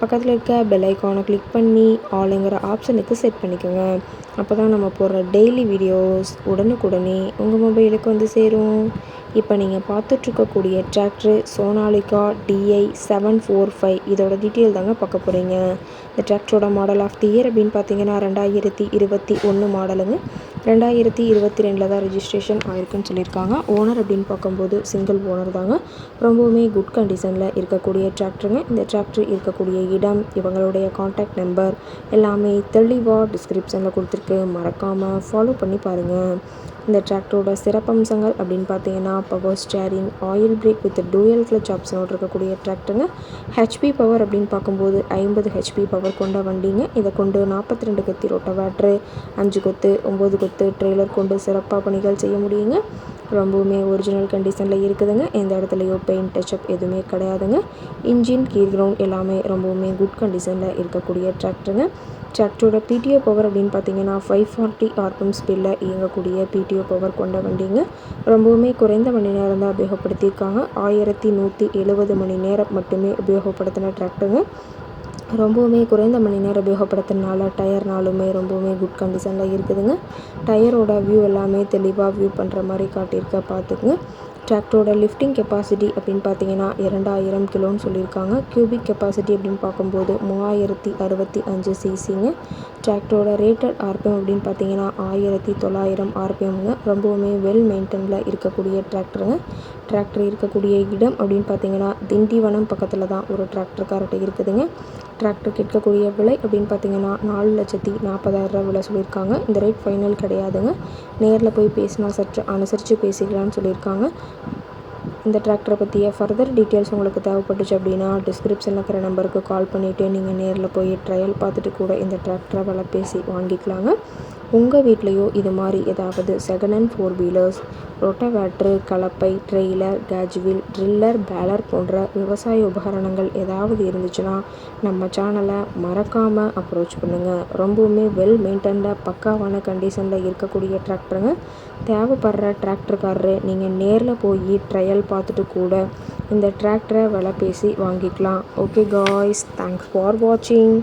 பக்கத்தில் இருக்க பெல் ஐக்கானை கிளிக் பண்ணி ஆளுங்கிற ஆப்ஷனுக்கு செட் பண்ணிக்கோங்க. அப்போ தான் நம்ம போடுற டெய்லி வீடியோஸ் உடனுக்குடனே உங்கள் மொபைலுக்கு வந்து சேரும். இப்போ நீங்கள் பார்த்துட்ருக்கக்கூடிய tractor Sonalika DI seven four five இதோட டீட்டெயில் தாங்க பார்க்க போகிறீங்க இந்த டிராக்டரோட மாடல் ஆஃப் தி இயர் அப்படின்னு பார்த்தீங்கன்னா ரெண்டாயிரத்தி இருபத்தி ஒன்று மாடலுங்க ரெண்டாயிரத்தி இருபத்தி ரெண்டில் தான் ரிஜிஸ்ட்ரேஷன் ஆயிருக்குன்னு சொல்லியிருக்காங்க. ஓனர் அப்படின்னு பார்க்கும்போது சிங்கிள் ஓனர் தாங்க. ரொம்பவுமே குட் கண்டிஷனில் இருக்கக்கூடிய டிராக்டருங்க இந்த டிராக்டர் இருக்கக்கூடிய இடம் இவங்களுடைய காண்டாக்ட் நம்பர் எல்லாமே தெளிவாக டிஸ்கிரிப்ஷனில் கொடுத்துருக்கு. மறக்காமல் ஃபாலோ பண்ணி பாருங்கள் இந்த டிராக்டரோட சிறப்பம்சங்கள் அப்படின்னு பார்த்தீங்கன்னா power steering oil brake with dual clutch ஆப்ஷனோடு இருக்கக்கூடிய டிராக்டருங்க ஹெச்பி பவர் அப்படின்னு பார்க்கும்போது ஐம்பது ஹெச்பி பவர் கொண்ட வண்டிங்க. இதை கொண்டு நாற்பத்தி ரெண்டு கத்தி ரோட்டவேட்ரு அஞ்சு கொத்து ஒம்பது கொத்து ட்ரெய்லர் கொண்டு சிறப்பாக பணிகள் செய்ய முடியுங்க. ரொம்பவுமே ஒரிஜினல் கண்டிஷனில் இருக்குதுங்க. எந்த இடத்துலையோ பெயிண்ட் டச்சப் எதுவுமே கிடையாதுங்க. இன்ஜின் கீர் கிரவுண்ட் எல்லாமே ரொம்பவுமே குட் கண்டிஷனில் இருக்கக்கூடிய டிராக்டருங்க டிராக்டரோட பிடிஓ பவர் அப்படின்னு பார்த்தீங்கன்னா ஃபைவ் ஃபார்ட்டி ஆர்பிஎம் ஸ்பீடில் இயங்கக்கூடிய பிடிஓ பவர் கொண்ட வண்டிங்க. ரொம்பவுமே குறைந்த மணி நேரம் தான் உபயோகப்படுத்தியிருக்காங்க. ஆயிரத்தி நூற்றி எழுபது மணி நேரம் மட்டுமே உபயோகப்படுத்தின டிராக்டருங்க ரொம்பவுமே குறைந்த மணி நேரம் உபயோகப்படுத்துறதுனால டயர்னாலுமே ரொம்பவுமே குட் கண்டிஷனில் இருக்குதுங்க. டயரோட வியூ எல்லாமே தெளிவாக வியூ பண்ணுற மாதிரி காட்டியிருக்க. பார்த்துக்குங்க. டிராக்டரோட லிஃப்டிங் கெப்பாசிட்டி அப்படின்னு பார்த்தீங்கன்னா இரண்டாயிரம் கிலோன்னு சொல்லியிருக்காங்க. கியூபிக் கெப்பாசிட்டி அப்படின்னு பார்க்கும்போது மூவாயிரத்தி அறுபத்தி அஞ்சு சிசிங்க டிராக்டரோட ரேட்டட் ஆர்பிஎம் அப்படின்னு பார்த்தீங்கன்னா ஆயிரத்தி தொள்ளாயிரம் ஆர்பிஎம்ங்க ரொம்பவுமே வெல் மெயின்டெனில் இருக்கக்கூடிய டிராக்டருங்க டிராக்டர் இருக்கக்கூடிய இடம் அப்படின்னு பார்த்தீங்கன்னா திண்டிவனம் பக்கத்தில் தான் ஒரு டிராக்டர் கார்ட்டு இருக்குதுங்க. டிராக்டர் கேட்கக்கூடிய விலை அப்படின்னு பார்த்தீங்கன்னா நாலு லட்சத்தி நாற்பதாயிரரூவா விலை சொல்லியிருக்காங்க. இந்த ரேட் ஃபைனல் கிடையாதுங்க. நேரில் போய் பேசினா சற்று அனுசரித்து பேசிக்கலாம்னு சொல்லியிருக்காங்க. இந்த டிராக்டரை பற்றிய ஃபர்தர் டீட்டெயில்ஸ் உங்களுக்கு தேவைப்பட்டுச்சு அப்படின்னா டிஸ்கிரிப்ஷனில் இருக்கிற நம்பருக்கு கால் பண்ணிவிட்டு நீங்கள் நேரில் போய் ட்ரையல் பார்த்துட்டு கூட இந்த டிராக்டரை விலை பேசி வாங்கிக்கலாங்க. உங்கள் வீட்லேயோ இது மாதிரி ஏதாவது second hand four wheelers rotavator கலப்பை ட்ரெய்லர் கேஜுவில் ட்ரில்லர் பேலர் போன்ற விவசாய உபகரணங்கள் ஏதாவது இருந்துச்சுன்னா நம்ம சேனலை மறக்காமல் அப்ரோச் பண்ணுங்கள் ரொம்பவுமே வெல் மெயின்டைன்டாக பக்காவான கண்டிஷனில் இருக்கக்கூடிய டிராக்டருங்க தேவைப்படுற டிராக்டர்காரரு நீங்கள் நேரில் போய் ட்ரையல் பார்த்துட்டு கூட இந்த டிராக்டரை விலை பேசி வாங்கிக்கலாம். ஓகே காய்ஸ் தேங்க்ஸ் ஃபார் வாட்சிங்